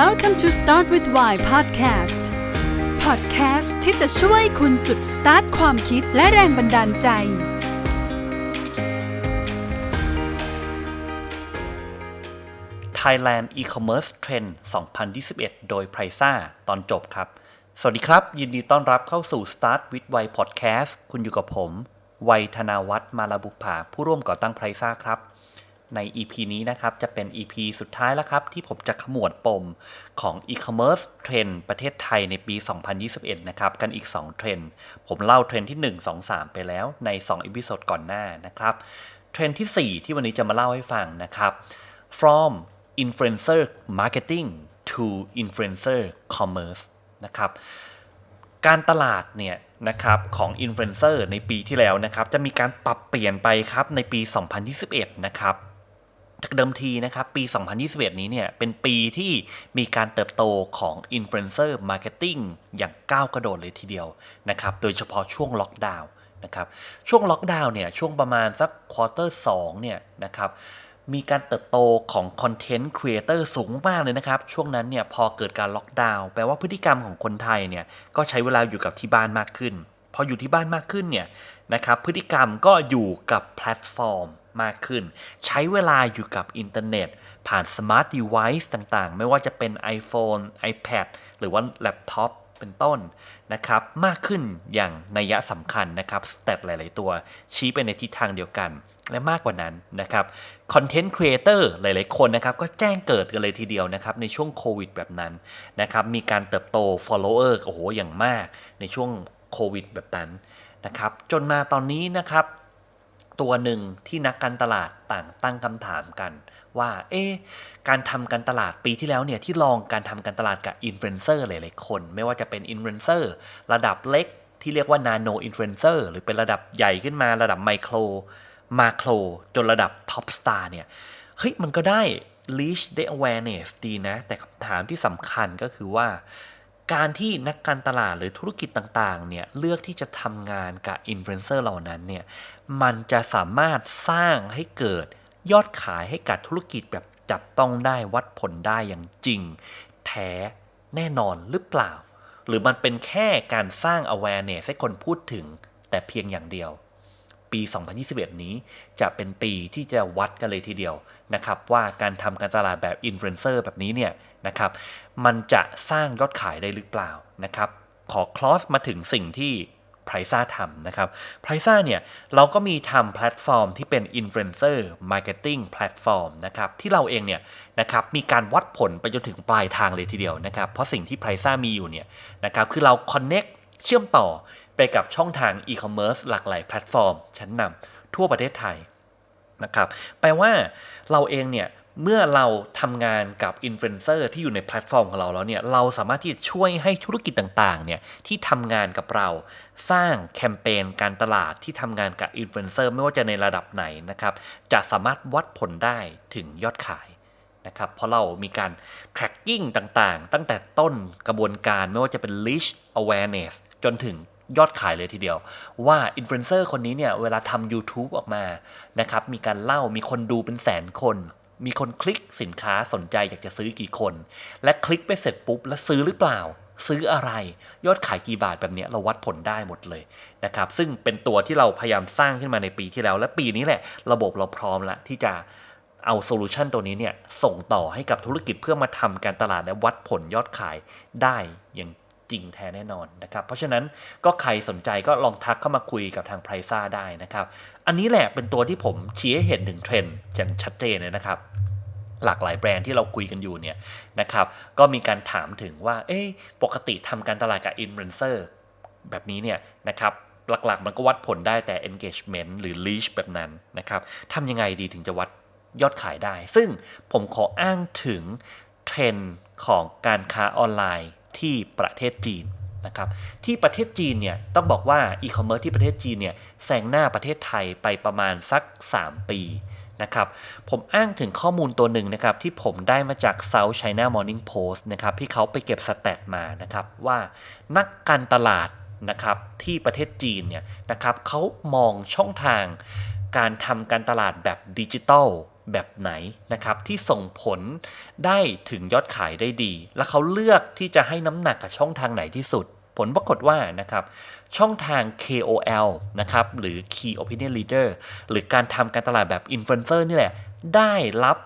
Welcome to Start with Why Podcast Podcast ที่จะช่วยคุณจุดสตาร์ทความคิดและแรงบันดาลใจ Thailand E-commerce Trend 2021 โดย p r i z a ตอนจบครับ สวัสดีครับ ยินดีต้อนรับเข้าสู่ Start with Why Podcast คุณอยู่กับผม วัยธนาวัฒน์มาลาบุภาผู้ร่วมก่อตั้ง p r i z a ครับ ใน EP นี้นะครับ จะเป็น EP สุดท้ายแล้วครับ ที่ผมจะขมวดปมของ E-commerce Trend ประเทศไทยในปี 2021 นะครับ กันอีก 2 เทรนด์ผมเล่าเทรนด์ที่ 1 2 3 ไปแล้วใน2อีพิโซดก่อนหน้านะครับ เทรนด์ที่ 4 ที่วันนี้จะมาเล่าให้ฟังนะครับ from influencer marketing to influencer commerce นะครับการตลาดเนี่ยนะครับของอินฟลูเอนเซอร์ในปีที่แล้วนะครับจะมีการปรับเปลี่ยนไปครับในปี 2021 นะครับ จากเดิมทีนะครับปี 2021 นี้เนี่ยเป็นปีที่มีการเติบโตของอินฟลูเอนเซอร์มาร์เก็ตติ้งอย่างก้าวกระโดดเลยทีเดียวนะครับโดยเฉพาะช่วงล็อกดาวน์นะครับช่วงล็อกดาวน์เนี่ยช่วงประมาณสักควอเตอร์2เนี่ยนะครับมีการเติบโตของคอนเทนต์ครีเอเตอร์สูงมากเลยนะครับ ช่วงนั้นเนี่ยพอเกิดการล็อกดาวน์แปลว่าพฤติกรรมของคนไทยเนี่ยก็ใช้เวลาอยู่กับที่บ้านมากขึ้น พออยู่ที่บ้านมากขึ้นเนี่ยนะครับพฤติกรรมก็อยู่กับแพลตฟอร์ม มากขึ้น ใช้เวลาอยู่กับอินเทอร์เน็ต ผ่านสมาร์ทเดเวิ์ต่างๆ ไม่ว่าจะเป็น iPhone iPad หรือว่าแล็ปท็อปเป็นต้นนะครับมากขึ้นอย่างนัยสำคัญนะครับสเตตหลาย ๆ ตัวชี้ไปในทิศทางเดียวกัน และมากกว่านั้นนะครับคอนเทนต์ครีเอเตอร์หลาย ๆ คนนะครับก็แจ้งเกิดกันเลยทีเดียวนะครับในช่วงโควิดแบบนั้นนะครับมีการเติบโต follower โอ้โหอย่างมากในช่วงโควิดแบบนั้นนะครับจนมาตอนนี้นะครับ ตัวหนึ่งที่นักการตลาดต่างตั้งคำถามกัน ว่า เอ๊การทำการตลาดปีที่แล้วเนี่ยที่ลองการทำการตลาดกับอินฟลูเอนเซอร์หลายๆคน ไม่ว่าจะเป็นอินฟลูเอนเซอร์ระดับเล็กที่เรียกว่านาโนอินฟลูเอนเซอร์หรือเป็นระดับใหญ่ขึ้นมาระดับไมโครมาโครจนระดับท็อปสตาร์เนี่ย เฮ้ย มันก็ได้ reach ได้ awareness ดีนะ แต่คำถามที่สำคัญก็คือว่า การที่นักการตลาดหรือธุรกิจต่างๆเนี่ยเลือกที่จะทำงานกับอินฟลูเอนเซอร์เหล่านั้นเนี่ยมันจะสามารถสร้างให้เกิดยอดขายให้กับธุรกิจแบบจับต้องได้วัดผลได้อย่างจริง แท้แน่นอนหรือเปล่า หรือมันเป็นแค่การสร้าง awareness ให้คนพูดถึงแต่เพียงอย่างเดียว ปี 2021 นี้จะเป็นปีที่จะวัดกันเลยทีเดียวนะครับว่าการทำการตลาดแบบอินฟลูเอนเซอร์แบบนี้เนี่ย นะครับ มันจะสร้างยอดขายได้หรือเปล่านะครับ ขอคลอสมาถึงสิ่งที่ไพรซ่าทำนะครับไพรซ่าเนี่ย เราก็มีทำแพลตฟอร์มที่เป็นอินฟลูเอนเซอร์มาร์เก็ตติ้งแพลตฟอร์มนะครับ ที่เราเองเนี่ยนะครับ มีการวัดผลไปจนถึงปลายทางเลยทีเดียวนะครับ เพราะสิ่งที่ไพรซ่ามีอยู่เนี่ยนะครับ คือเราคอนเน็กเชื่อมต่อไปกับช่องทางอีคอมเมิร์ซหลากหลายแพลตฟอร์ม ชั้นนำทั่วประเทศไทยนะครับ แปลว่าเราเองเนี่ย เมื่อเราทำงานกับอินฟลูเอนเซอร์ที่อยู่ในแพลตฟอร์มของเราแล้วเนี่ย เราสามารถที่จะช่วยให้ธุรกิจต่างๆ เนี่ยที่ทำงานกับเราสร้างแคมเปญการตลาดที่ทำงานกับอินฟลูเอนเซอร์ไม่ว่าจะในระดับไหนนะครับ จะสามารถวัดผลได้ถึงยอดขายนะครับ เพราะเรามีการ tracking ต่างๆ ตั้งแต่ต้นกระบวนการไม่ว่าจะเป็น reach awareness จนถึงยอดขายเลยทีเดียว ว่าอินฟลูเอนเซอร์คนนี้เนี่ยเวลาทำ YouTube ออกมานะครับมีการเล่ามีคนดูเป็นแสนคน มีคนคลิกสินค้าสนใจอยากจะซื้อกี่คน และคลิกไปเสร็จปุ๊บแล้วซื้อหรือเปล่า ซื้ออะไรยอดขายกี่บาทแบบนี้เราวัดผลได้หมดเลยนะครับ ซึ่งเป็นตัวที่เราพยายามสร้างขึ้นมาในปีที่แล้ว และปีนี้แหละ ระบบเราพร้อมล้วที่จะเอาโซลูชันตัวนี้เนี่ยส่งต่อให้กับธุรกิจเพื่อมาทำการตลาดและวัดผลยอดขายได้อย่าง จริงแท้แน่นอนนะครับเพราะฉะนั้นก็ใครสนใจก็ลองทักเข้ามาคุยกับทางไพรซ่าได้นะครับ อันนี้แหละเป็นตัวที่ผมชี้ให้เห็นถึงเทรนด์อย่างชัดเจนเลยนะครับหลากหลายแบรนด์ที่เราคุยกันอยู่เนี่ยนะครับ ก็มีการถามถึงว่า เอ๊ปกติทำการตลาดกับอินฟลูเอนเซอร์แบบนี้เนี่ยนะครับหลักๆ มันก็วัดผลได้แต่ engagement หรือ reach แบบนั้นนะครับทำยังไงดีถึงจะวัดยอดขายได้ ซึ่งผมขออ้างถึงเทรนด์ของการค้าออนไลน์ ที่ประเทศจีนนะครับที่ประเทศจีนเนี่ยต้องบอกว่าอีคอมเมิร์ซที่ประเทศจีนเนี่ยแซงหน้าประเทศไทยไปประมาณสัก 3 ปีนะครับผมอ้างถึงข้อมูลตัวหนึ่งนะครับที่ผมได้มาจาก South China Morning Post นะครับที่เขาไปเก็บสแตทมานะครับว่านักการตลาดนะครับที่ประเทศจีนเนี่ยนะครับเขามองช่องทางการทำการตลาดแบบดิจิตอล แบบไหนนะครับที่ส่งผลได้ถึงยอดขายได้ดี และเขาเลือกที่จะให้น้ำหนักกับช่องทางไหนที่สุด ผลปรากฏว่านะครับช่องทาง KOL นะครับหรือ Key Opinion Leader หรือการทำการตลาดแบบ Influencer นี่แหละ ได้รับ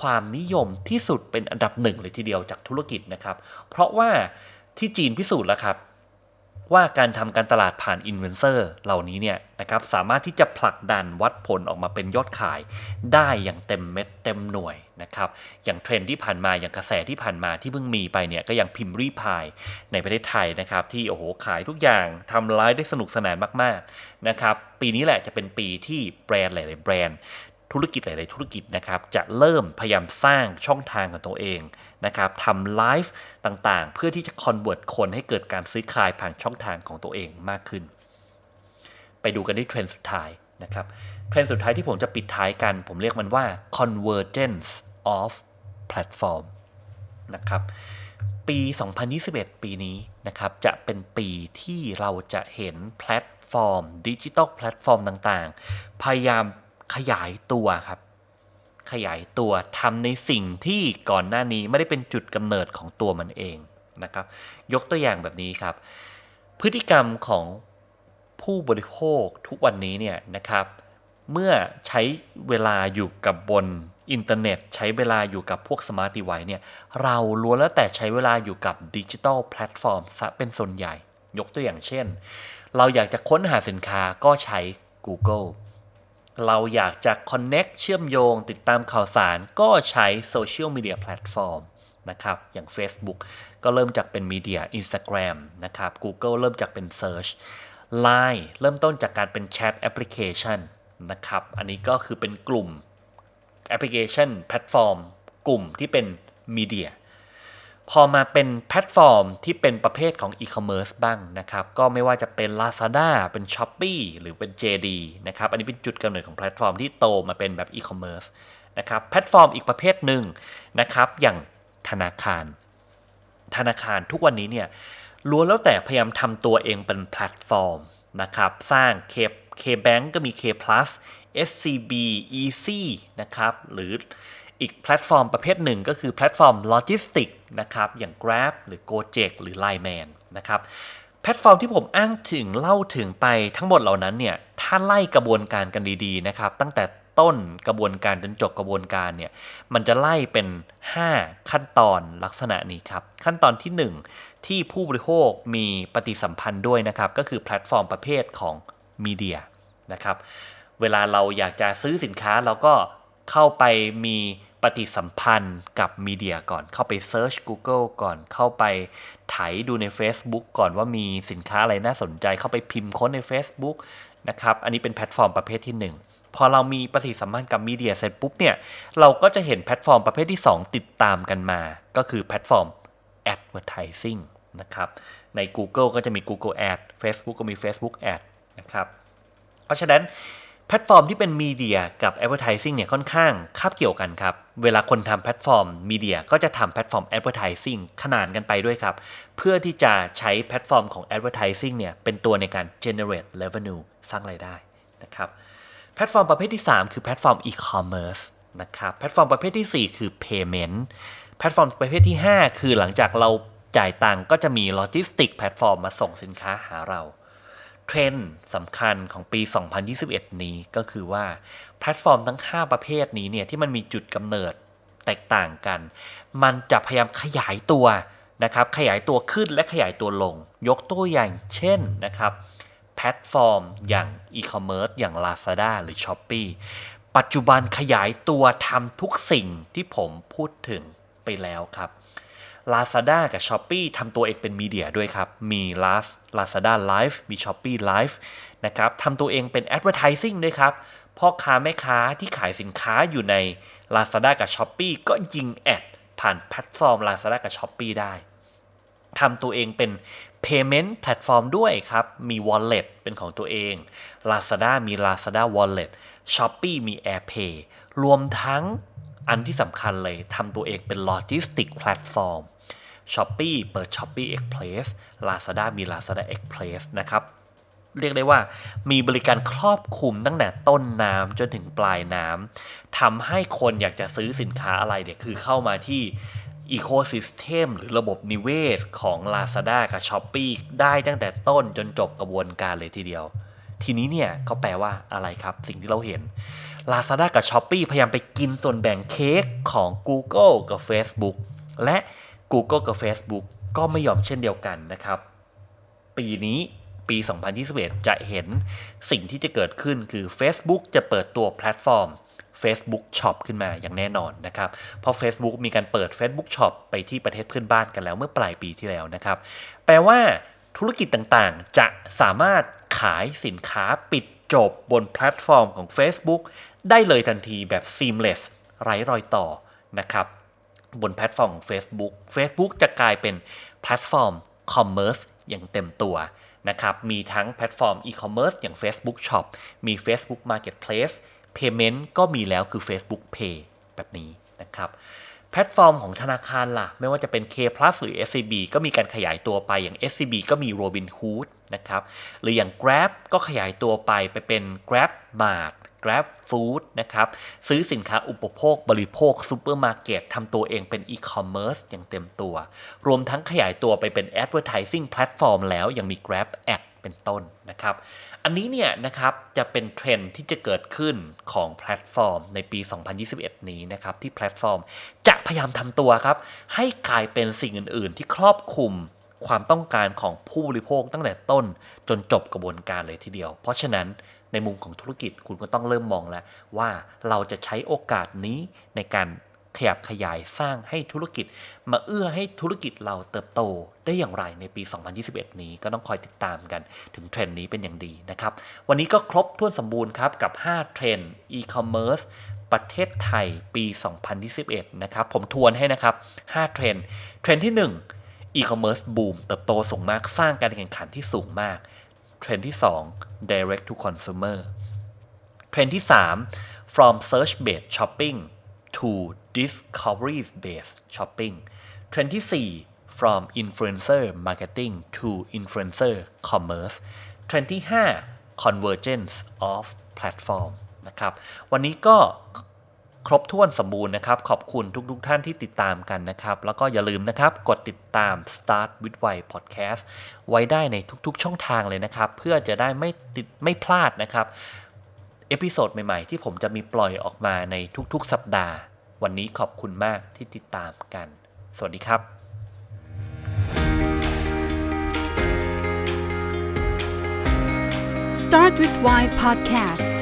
ความนิยมที่สุดเป็นอันดับหนึ่งเลยทีเดียวจากธุรกิจนะครับ เพราะว่าที่จีนพิสูจน์แล้วครับ ว่าการทำการตลาดผ่านอินฟลูเอนเซอร์เหล่านี้เนี่ยนะครับสามารถที่จะผลักดันวัดผลออกมาเป็นยอดขายได้อย่างเต็มเม็ดเต็มหน่วยนะครับอย่างเทรนที่ผ่านมาอย่างกระแสที่ผ่านมาที่เพิ่งมีไปเนี่ยก็อย่างพิมพ์รีพายในประเทศไทยนะครับที่โอ้โหขายทุกอย่างทำไลฟ์ได้สนุกสนานมากๆนะครับปีนี้แหละจะเป็นปีที่แบรนด์หลายๆแบรนด์ ธุรกิจหลาย ๆ ธุรกิจนะครับจะเริ่มพยายามสร้างช่องทางของตัวเองนะครับทำไลฟ์ต่าง ๆ เพื่อที่จะคอนเวิร์ตคนให้เกิดการซื้อขายผ่านช่องทางของตัวเองมากขึ้น ไปดูกันที่เทรนด์สุดท้ายนะครับเทรนด์สุดท้ายที่ผมจะปิดท้ายกัน ผมเรียกมันว่า convergence of platform นะครับปี 2021 ปีนี้นะครับจะเป็นปีที่เราจะเห็นแพลตฟอร์มดิจิตอลแพลตฟอร์มต่าง ๆ พยายาม ขยายตัวครับ ขยายตัวทำในสิ่งที่ก่อนหน้านี้ไม่ได้เป็นจุดกำเนิดของตัวมันเองนะครับ ยกตัวอย่างแบบนี้ครับ พฤติกรรมของผู้บริโภคทุกวันนี้เนี่ยนะครับ เมื่อใช้เวลาอยู่กับบนอินเทอร์เน็ต ใช้เวลาอยู่กับพวกสมาร์ทดีไวเนี่ยเราล้วนแล้วแต่ใช้เวลาอยู่กับดิจิทัลแพลตฟอร์มซะเป็นส่วนใหญ่ ยกตัวอย่างเช่น เราอยากจะค้นหาสินค้าก็ใช้ Google เราอยากจะ Connect เชื่อมโยงติดตามข่าวสารก็ใช้โซเชียลมีเดียแพลตฟอร์มนะครับอย่าง Facebook ก็เริ่มจากเป็นมีเดีย Instagram นะครับ Google เริ่มจากเป็น Search Line เริ่มต้นจากการเป็นแชทแอปพลิเคชันนะครับ อันนี้ก็คือเป็นกลุ่มแอปพลิเคชันแพลตฟอร์ม กลุ่มที่เป็นมีเดีย พอมาเป็นแพลตฟอร์มที่เป็นประเภทของอีคอมเมิร์ซบ้างนะครับ ก็ไม่ว่าจะเป็น Lazada เป็น s h อ p e e หรือเป็น JD นะครับ อันนี้เป็นจุดกำเนิดของแพลตฟอร์มที่โตมาเป็นแบบอีคอมเมิร์ซนะครับ แพลตฟอร์มอีกประเภทหนึ่งนะครับ อย่างธนาคาร ธนาคารทุกวันนี้เนี่ยล้วนแล้วแต่พยายามทำตัวเองเป็นแพลตฟอร์มนะครับ สร้าง K KBank ก็มี K plus SCB Easy นะครับ หรือ อีกแพลตฟอร์มประเภทหนึ่งก็คือแพลตฟอร์มโลจิสติกนะครับอย่าง Grab หรือ Gojek หรือ Line Man นะครับแพลตฟอร์มที่ผมอ้างถึงเล่าถึงไปทั้งหมดเหล่านั้นเนี่ยถ้าไล่กระบวนการกันดีๆนะครับตั้งแต่ต้นกระบวนการจนจบกระบวนการเนี่ยมันจะไล่เป็น 5 ขั้นตอนลักษณะนี้ครับ ขั้นตอนที่ 1 ที่ผู้บริโภคมีปฏิสัมพันธ์ด้วยนะครับ ก็คือแพลตฟอร์มประเภทของมีเดียนะครับเวลาเราอยากจะซื้อสินค้าเราก็ เข้าไปมีปฏิสัมพันธ์กับมีเดียก่อน เข้าไปเซิร์ช Google ก่อน เข้าไปไถดูใน Facebook ก่อนว่ามีสินค้าอะไรน่าสนใจ เข้าไปพิมพ์ค้นใน Facebook นะครับ อันนี้เป็นแพลตฟอร์มประเภทที่ 1 พอเรามีปฏิสัมพันธ์กับมีเดียเสร็จปุ๊บเนี่ย เราก็จะเห็นแพลตฟอร์มประเภทที่ 2 ติดตามกันมา ก็คือแพลตฟอร์ม Advertising นะครับ ใน Google ก็จะมี Google Ad Facebook ก็มี Facebook Ad นะครับ เพราะฉะนั้น แพลตฟอร์มที่เป็นมีเดียกับ Advertising เนี่ยค่อนข้างคาบเกี่ยวกันครับ เวลาคนทำแพลตฟอร์มมีเดียก็จะทำแพลตฟอร์ม Advertising ขนานกันไปด้วยครับ เพื่อที่จะใช้แพลตฟอร์มของ Advertising เนี่ยเป็นตัวในการ generate revenue สร้างรายได้นะครับ แพลตฟอร์มประเภทที่ 3 คือแพลตฟอร์ม e-commerce นะครับ แพลตฟอร์มประเภทที่ 4 คือ payment แพลตฟอร์มประเภทที่ 5 คือหลังจากเราจ่ายตังก็จะมีโลจิสติกแพลตฟอร์มมาส่งสินค้าหาเรา เทรนด์สำคัญของปี 2021 นี้ก็คือว่าแพลตฟอร์มทั้ง 5 ประเภทนี้เนี่ยที่มันมีจุดกำเนิดแตกต่างกัน มันจะพยายามขยายตัวนะครับขยายตัวขึ้นและขยายตัวลง ยกตัวอย่างเช่นนะครับแพลตฟอร์มอย่างอีคอมเมิร์ซอย่าง Lazada หรือ s h อ p e e ปัจจุบันขยายตัวทำทุกสิ่งที่ผมพูดถึงไปแล้วครับ Lazada กับ s h อ p e e ทำตัวเองเป็นมีเดียด้วยครับ มี Laz Lazada Live มี s h อ p e e Live นะครับทำตัวเองเป็น Advertising ด้วยครับพ่อค้าแม่ค้าที่ขายสินค้าอยู่ใน Lazada กับ s h อ p e e ก็ยิงแอดผ่านแพลตฟอร์ม Lazada กับ s h อ p e e ได้ทำตัวเองเป็น Payment Platform ด้วยครับ มี Wallet เป็นของตัวเอง Lazada มี Lazada Wallet Shopee มี AirPay รวมทั้งอันที่สำคัญเลยทำตัวเองเป็น Logistic Platform Shopee เปิด Shopee Express Lazada มี Lazada Express นะครับเรียกได้ว่ามีบริการครอบคลุมตั้งแต่ต้นน้ำจนถึงปลายน้ำทำให้คนอยากจะซื้อสินค้าอะไรเนี่ยคือเข้ามาที่อีโค y ิสเต็มหรือระบบนิเวศของ Lazada กับ s h อ p e e ได้ตั้งแต่ต้นจนจบกระบวนการเลยทีเดียว ทีนี้เนี่ยก็แปลว่าอะไรครับสิ่งที่เราเห็น Lazada กับ s h อ p e e พยายามไปกินส่วนแบ่งเค้กของ Google กับ Facebook และ Google กับ Facebook ก็ไม่ยอมเช่นเดียวกันนะครับ ปีนี้ปี 2021 จะเห็นสิ่งที่จะเกิดขึ้นคือ Facebook จะเปิดตัวแพลตฟอร์ม Facebook Shop ขึ้นมาอย่างแน่นอนนะครับ เพราะ Facebook มีการเปิด Facebook Shop ไปที่ประเทศเพื่อนบ้านกันแล้วเมื่อปลายปีที่แล้วนะครับ แปลว่าธุรกิจต่างๆ จะสามารถขายสินค้าปิดจบบนแพลตฟอร์มของ Facebook ได้เลยทันทีแบบ seamless ไร้รอยต่อนะครับ บนแพลตฟอร์มของ Facebook Facebook จะกลายเป็นแพลตฟอร์มคอมเมอร์สอย่างเต็มตัวนะครับมีทั้งแพลตฟอร์มอีคอมเมิร์ซอย่าง Facebook Shop มี Facebook Marketplace Payment ก็มีแล้วคือ Facebook Pay แบบนี้นะครับแพลตฟอร์มของธนาคารล่ะ ไม่ว่าจะเป็น K Plus หรือ SCB ก็มีการขยายตัวไปอย่าง SCB ก็มี Robinhood นะครับหรืออย่าง Grab ก็ขยายตัวไปไปเป็น Grab Mart Grab Food นะครับ ซื้อสินค้าอุปโภคบริโภคซูเปอร์มาร์เก็ตทำตัวเองเป็นอีคอมเมิร์ซอย่างเต็มตัว รวมทั้งขยายตัวไปเป็น Advertising Platform แล้วยังมี Grab Ad เป็นต้นนะครับ อันนี้เนี่ยนะครับจะเป็นเทรนที่จะเกิดขึ้นของแพลตฟอร์มในปี 2021 นี้นะครับที่แพลตฟอร์มจะพยายามทำตัวครับ ให้กลายเป็นสิ่งอื่น ๆ ที่ครอบคลุมความต้องการของผู้บริโภคตั้งแต่ต้นจนจบกระบวนการเลยทีเดียว เพราะฉะนั้น ในมุมของธุรกิจคุณก็ต้องเริ่มมองแล้วว่าเราจะใช้โอกาสนี้ในการขยับขยายสร้างให้ธุรกิจ มาเอื้อให้ธุรกิจเราเติบโตได้อย่างไรในปี 2021 นี้ก็ต้องคอยติดตามกันถึงเทรนด์นี้เป็นอย่างดีนะครับ วันนี้ก็ครบถ้วนสมบูรณ์ครับ กับ 5 เทรนด์อีคอมเมิร์ซประเทศไทยปี 2021 นะครับ ผมทวนให้นะครับ 5 เทรนด์ เทรนด์ที่ 1 e-commerce boom เติบโตสูงมากสร้างการแข่งขันที่สูงมาก เทรนด์ที่ 2 direct to consumer เทรนด์ที่ 3 from search based shopping to discovery based shopping เทรนด์ที่ 4 from influencer marketing to influencer commerce เทรนด์ที่ 5 convergence of platform นะครับ วันนี้ก็ ครบถ้วนสมบูรณ์นะครับ ขอบคุณทุกๆทท่านที่ติดตามกันนะครับ แล้วก็อย่าลืมนะครับ กดติดตาม Start with Why Podcast ไว้ได้ในทุกๆ ช่องทางเลยนะครับ เพื่อจะได้ไม่ติดไม่พลาดนะครับเอพิโซดใหม่ๆ ที่ผมจะมีปล่อยออกมาในทุกๆ สัปดาห์ วันนี้ขอบคุณมากที่ติดตามกัน สวัสดีครับ Start with Why Podcast